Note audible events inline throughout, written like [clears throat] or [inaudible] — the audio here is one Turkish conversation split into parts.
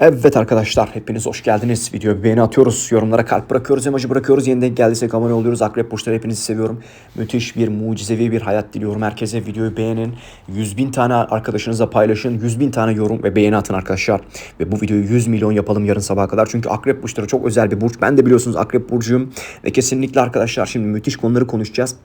Evet arkadaşlar hepiniz hoş geldiniz. Videoya bir beğeni atıyoruz. Yorumlara kalp bırakıyoruz. Emoji bırakıyoruz. Yeniden geldiysek abone oluyoruz. Akrep burçları hepinizi seviyorum. Müthiş bir mucizevi bir hayat diliyorum. Herkese videoyu beğenin. 100 bin tane arkadaşınızla paylaşın. 100 bin tane yorum ve beğeni atın arkadaşlar. Ve bu videoyu 100 milyon yapalım yarın sabaha kadar. Çünkü akrep burçları çok özel bir burç. Ben de biliyorsunuz akrep burcuyum. Ve kesinlikle arkadaşlar şimdi müthiş konuları konuşacağız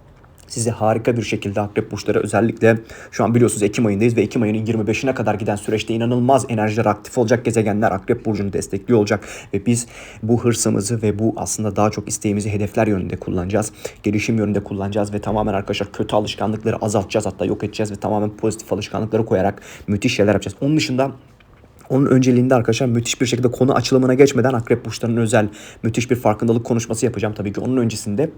size harika bir şekilde akrep burçları özellikle şu an biliyorsunuz Ekim ayındayız ve Ekim ayının 25'ine kadar giden süreçte inanılmaz enerjiler aktif olacak gezegenler akrep burcunu destekliyor olacak ve biz bu hırsımızı ve bu aslında daha çok isteğimizi hedefler yönünde kullanacağız. Gelişim yönünde kullanacağız ve tamamen arkadaşlar kötü alışkanlıkları azaltacağız hatta yok edeceğiz ve tamamen pozitif alışkanlıkları koyarak müthiş şeyler yapacağız. Onun dışında onun önceliğinde arkadaşlar müthiş bir şekilde konu açılımına geçmeden akrep burçlarının özel müthiş bir farkındalık konuşması yapacağım. Tabii ki onun öncesinde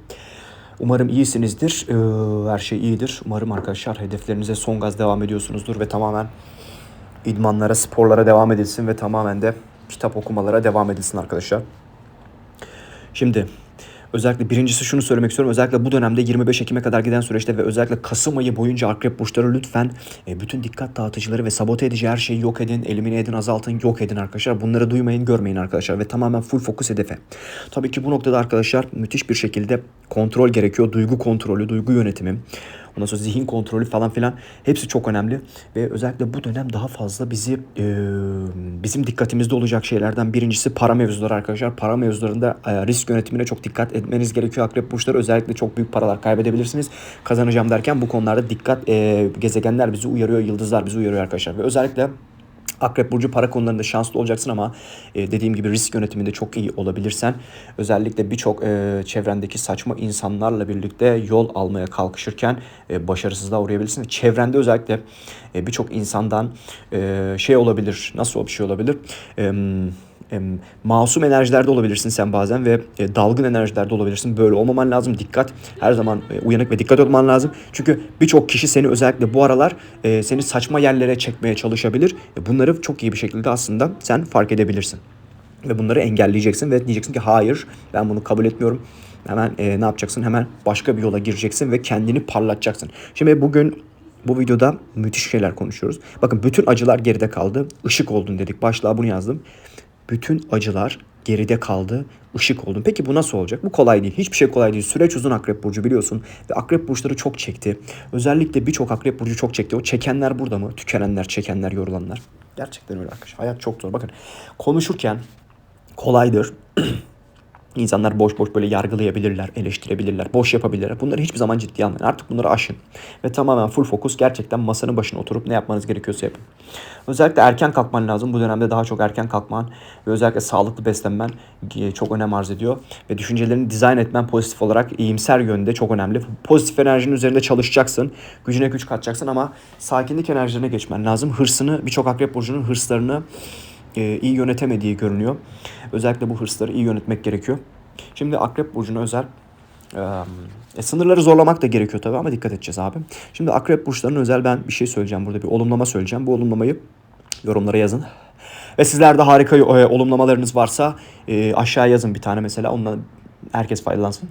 Umarım iyisinizdir. Ee, her şey iyidir. Umarım arkadaşlar hedeflerinize son gaz devam ediyorsunuzdur ve tamamen idmanlara, sporlara devam edilsin ve tamamen de kitap okumalara devam edilsin arkadaşlar. Şimdi Özellikle birincisi şunu söylemek istiyorum. Özellikle bu dönemde 25 Ekim'e kadar giden süreçte ve özellikle Kasım ayı boyunca akrep burçları lütfen e, bütün dikkat dağıtıcıları ve sabote edici her şeyi yok edin, elimine edin, azaltın, yok edin arkadaşlar. Bunları duymayın, görmeyin arkadaşlar ve tamamen full fokus hedefe. Tabii ki bu noktada arkadaşlar müthiş bir şekilde kontrol gerekiyor. Duygu kontrolü, duygu yönetimi. Ondan sonra zihin kontrolü falan filan hepsi çok önemli ve özellikle bu dönem daha fazla bizi e, bizim dikkatimizde olacak şeylerden birincisi para mevzuları arkadaşlar. Para mevzularında e, risk yönetimine çok dikkat etmeniz gerekiyor. Akrep burçları özellikle çok büyük paralar kaybedebilirsiniz. Kazanacağım derken bu konularda dikkat e, gezegenler bizi uyarıyor, yıldızlar bizi uyarıyor arkadaşlar ve özellikle Akrep Burcu para konularında şanslı olacaksın ama e, dediğim gibi risk yönetiminde çok iyi olabilirsen özellikle birçok e, çevrendeki saçma insanlarla birlikte yol almaya kalkışırken e, başarısızlığa uğrayabilirsin. Çevrende özellikle e, birçok insandan e, şey olabilir. Nasıl bir şey olabilir? E, e, masum enerjilerde olabilirsin sen bazen ve e, dalgın enerjilerde olabilirsin. Böyle olmaman lazım. Dikkat. Her zaman e, uyanık ve dikkat olman lazım. Çünkü birçok kişi seni özellikle bu aralar e, seni saçma yerlere çekmeye çalışabilir. Bunları çok iyi bir şekilde aslında sen fark edebilirsin. Ve bunları engelleyeceksin ve diyeceksin ki hayır ben bunu kabul etmiyorum. Hemen e, ne yapacaksın? Hemen başka bir yola gireceksin ve kendini parlatacaksın. Şimdi bugün bu videoda müthiş şeyler konuşuyoruz. Bakın bütün acılar geride kaldı. Işık oldun dedik. Başlığa bunu yazdım bütün acılar geride kaldı, ışık oldun. Peki bu nasıl olacak? Bu kolay değil. Hiçbir şey kolay değil. Süreç uzun Akrep Burcu biliyorsun. Ve Akrep Burçları çok çekti. Özellikle birçok Akrep Burcu çok çekti. O çekenler burada mı? Tükenenler, çekenler, yorulanlar. Gerçekten öyle arkadaşlar. Hayat çok zor. Bakın konuşurken kolaydır. [clears throat] İnsanlar boş boş böyle yargılayabilirler, eleştirebilirler, boş yapabilirler. Bunları hiçbir zaman ciddiye almayın. Artık bunları aşın. Ve tamamen full fokus gerçekten masanın başına oturup ne yapmanız gerekiyorsa yapın. Özellikle erken kalkman lazım. Bu dönemde daha çok erken kalkman ve özellikle sağlıklı beslenmen e, çok önem arz ediyor. Ve düşüncelerini dizayn etmen pozitif olarak iyimser yönde çok önemli. Pozitif enerjinin üzerinde çalışacaksın. Gücüne güç katacaksın ama sakinlik enerjilerine geçmen lazım. Hırsını, birçok akrep burcunun hırslarını e, iyi yönetemediği görünüyor. Özellikle bu hırsları iyi yönetmek gerekiyor. Şimdi Akrep Burcu'na özel e, sınırları zorlamak da gerekiyor tabii ama dikkat edeceğiz abi. Şimdi Akrep Burçları'nın özel ben bir şey söyleyeceğim burada bir olumlama söyleyeceğim. Bu olumlamayı yorumlara yazın. Ve sizlerde harika e, olumlamalarınız varsa e, aşağıya yazın bir tane mesela. Ondan herkes faydalansın.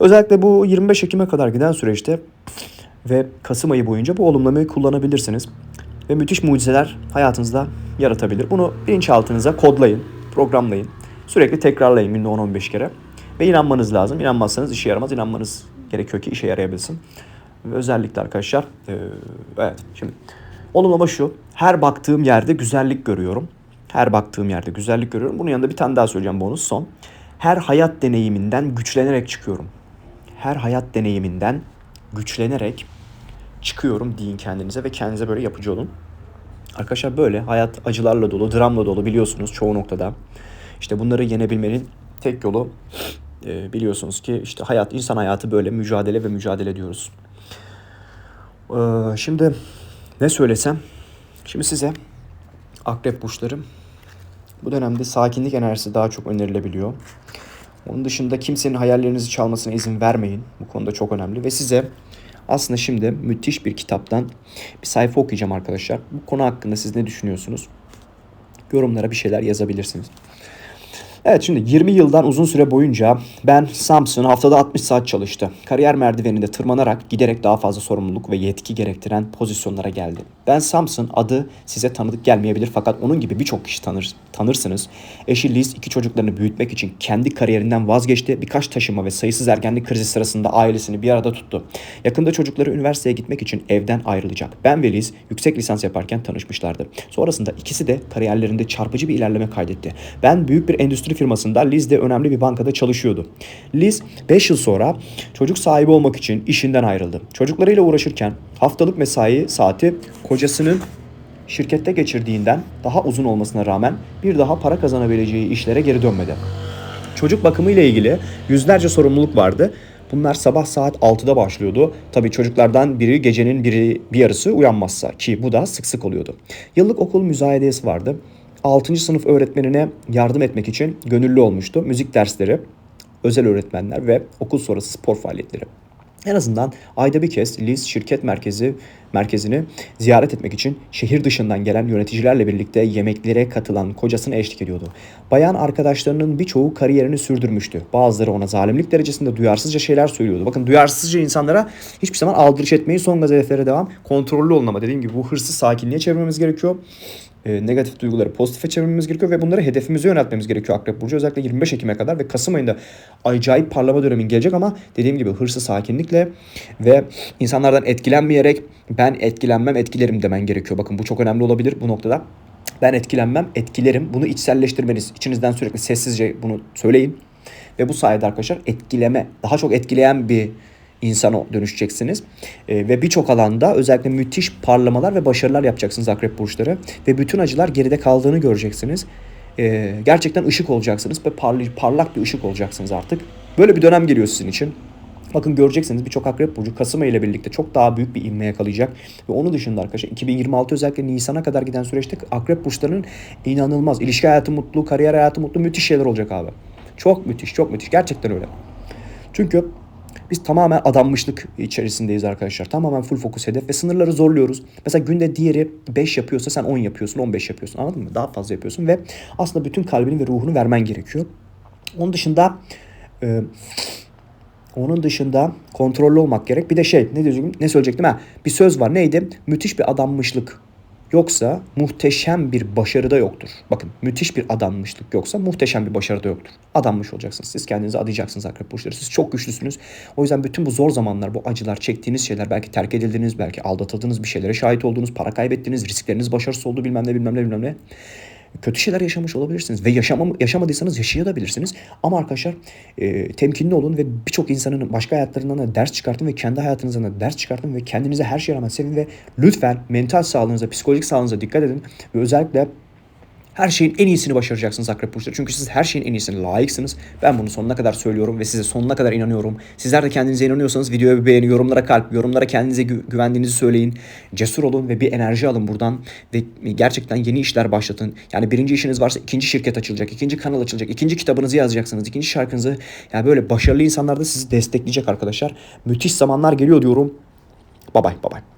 Özellikle bu 25 Ekim'e kadar giden süreçte ve Kasım ayı boyunca bu olumlamayı kullanabilirsiniz. Ve müthiş mucizeler hayatınızda yaratabilir. Bunu bilinçaltınıza kodlayın, programlayın. Sürekli tekrarlayın günde 10-15 kere. Ve inanmanız lazım. İnanmazsanız işe yaramaz. İnanmanız gerekiyor ki işe yarayabilsin. Ve özellikle arkadaşlar, e, evet şimdi olumlama şu. Her baktığım yerde güzellik görüyorum. Her baktığım yerde güzellik görüyorum. Bunun yanında bir tane daha söyleyeceğim bonus son. Her hayat deneyiminden güçlenerek çıkıyorum. Her hayat deneyiminden güçlenerek çıkıyorum deyin kendinize ve kendinize böyle yapıcı olun. Arkadaşlar böyle hayat acılarla dolu, dramla dolu biliyorsunuz çoğu noktada. İşte bunları yenebilmenin tek yolu e, biliyorsunuz ki işte hayat, insan hayatı böyle mücadele ve mücadele diyoruz. E, şimdi ne söylesem? Şimdi size akrep burçlarım bu dönemde sakinlik enerjisi daha çok önerilebiliyor. Onun dışında kimsenin hayallerinizi çalmasına izin vermeyin. Bu konuda çok önemli. Ve size aslında şimdi müthiş bir kitaptan bir sayfa okuyacağım arkadaşlar. Bu konu hakkında siz ne düşünüyorsunuz? Yorumlara bir şeyler yazabilirsiniz. Evet şimdi 20 yıldan uzun süre boyunca Ben Samson haftada 60 saat çalıştı. Kariyer merdiveninde tırmanarak giderek daha fazla sorumluluk ve yetki gerektiren pozisyonlara geldi. Ben Samson adı size tanıdık gelmeyebilir fakat onun gibi birçok kişi tanır, tanırsınız. Eşi Liz iki çocuklarını büyütmek için kendi kariyerinden vazgeçti. Birkaç taşıma ve sayısız ergenlik krizi sırasında ailesini bir arada tuttu. Yakında çocukları üniversiteye gitmek için evden ayrılacak. Ben ve Liz yüksek lisans yaparken tanışmışlardı. Sonrasında ikisi de kariyerlerinde çarpıcı bir ilerleme kaydetti. Ben büyük bir endüstri firmasında, Liz de önemli bir bankada çalışıyordu. Liz 5 yıl sonra çocuk sahibi olmak için işinden ayrıldı. Çocuklarıyla uğraşırken haftalık mesai saati kocasının şirkette geçirdiğinden daha uzun olmasına rağmen bir daha para kazanabileceği işlere geri dönmedi. Çocuk bakımı ile ilgili yüzlerce sorumluluk vardı. Bunlar sabah saat 6'da başlıyordu. Tabii çocuklardan biri gecenin biri bir yarısı uyanmazsa ki bu da sık sık oluyordu. Yıllık okul müzayedesi vardı. 6. sınıf öğretmenine yardım etmek için gönüllü olmuştu. Müzik dersleri, özel öğretmenler ve okul sonrası spor faaliyetleri. En azından ayda bir kez Liz şirket merkezi merkezini ziyaret etmek için şehir dışından gelen yöneticilerle birlikte yemeklere katılan kocasına eşlik ediyordu. Bayan arkadaşlarının birçoğu kariyerini sürdürmüştü. Bazıları ona zalimlik derecesinde duyarsızca şeyler söylüyordu. Bakın duyarsızca insanlara hiçbir zaman aldırış etmeyin. Son gaz hedeflere devam. Kontrollü olun ama dediğim gibi bu hırsı sakinliğe çevirmemiz gerekiyor e, negatif duyguları pozitife çevirmemiz gerekiyor ve bunları hedefimize yöneltmemiz gerekiyor Akrep Burcu. Özellikle 25 Ekim'e kadar ve Kasım ayında acayip parlama dönemin gelecek ama dediğim gibi hırsı sakinlikle ve insanlardan etkilenmeyerek ben etkilenmem etkilerim demen gerekiyor. Bakın bu çok önemli olabilir bu noktada. Ben etkilenmem, etkilerim. Bunu içselleştirmeniz, içinizden sürekli sessizce bunu söyleyin. Ve bu sayede arkadaşlar etkileme, daha çok etkileyen bir insana dönüşeceksiniz. E, ve birçok alanda özellikle müthiş parlamalar ve başarılar yapacaksınız akrep burçları. Ve bütün acılar geride kaldığını göreceksiniz. E, gerçekten ışık olacaksınız ve parlı, parlak bir ışık olacaksınız artık. Böyle bir dönem geliyor sizin için. Bakın göreceksiniz birçok akrep burcu Kasım ayı ile birlikte çok daha büyük bir inme yakalayacak. Ve onun dışında arkadaşlar 2026 özellikle Nisan'a kadar giden süreçte akrep burçlarının inanılmaz ilişki hayatı mutlu, kariyer hayatı mutlu müthiş şeyler olacak abi. Çok müthiş, çok müthiş. Gerçekten öyle. Çünkü biz tamamen adanmışlık içerisindeyiz arkadaşlar. Tamamen full fokus hedef ve sınırları zorluyoruz. Mesela günde diğeri 5 yapıyorsa sen 10 yapıyorsun, 15 yapıyorsun. Anladın mı? Daha fazla yapıyorsun ve aslında bütün kalbini ve ruhunu vermen gerekiyor. Onun dışında e, onun dışında kontrollü olmak gerek. Bir de şey ne diyecektim? Ne söyleyecektim? Ha, bir söz var. Neydi? Müthiş bir adanmışlık yoksa muhteşem bir başarı da yoktur. Bakın müthiş bir adanmışlık yoksa muhteşem bir başarı da yoktur. Adanmış olacaksınız. Siz kendinizi adayacaksınız akrep burçları. Siz çok güçlüsünüz. O yüzden bütün bu zor zamanlar, bu acılar, çektiğiniz şeyler, belki terk edildiğiniz, belki aldatıldığınız bir şeylere şahit olduğunuz, para kaybettiğiniz, riskleriniz başarısız oldu bilmem ne bilmem ne bilmem ne kötü şeyler yaşamış olabilirsiniz ve yaşamam, yaşamadıysanız yaşayabilirsiniz. Ama arkadaşlar e, temkinli olun ve birçok insanın başka hayatlarından da ders çıkartın ve kendi hayatınızdan da ders çıkartın ve kendinize her şeye rağmen sevin ve lütfen mental sağlığınıza, psikolojik sağlığınıza dikkat edin ve özellikle her şeyin en iyisini başaracaksınız Akrep Burçları. Çünkü siz her şeyin en iyisine layıksınız. Ben bunu sonuna kadar söylüyorum ve size sonuna kadar inanıyorum. Sizler de kendinize inanıyorsanız videoya bir beğeni, yorumlara kalp, yorumlara kendinize gü- güvendiğinizi söyleyin. Cesur olun ve bir enerji alın buradan. Ve gerçekten yeni işler başlatın. Yani birinci işiniz varsa ikinci şirket açılacak, ikinci kanal açılacak, ikinci kitabınızı yazacaksınız, ikinci şarkınızı. Yani böyle başarılı insanlar da sizi destekleyecek arkadaşlar. Müthiş zamanlar geliyor diyorum. Bye bye, bye bye.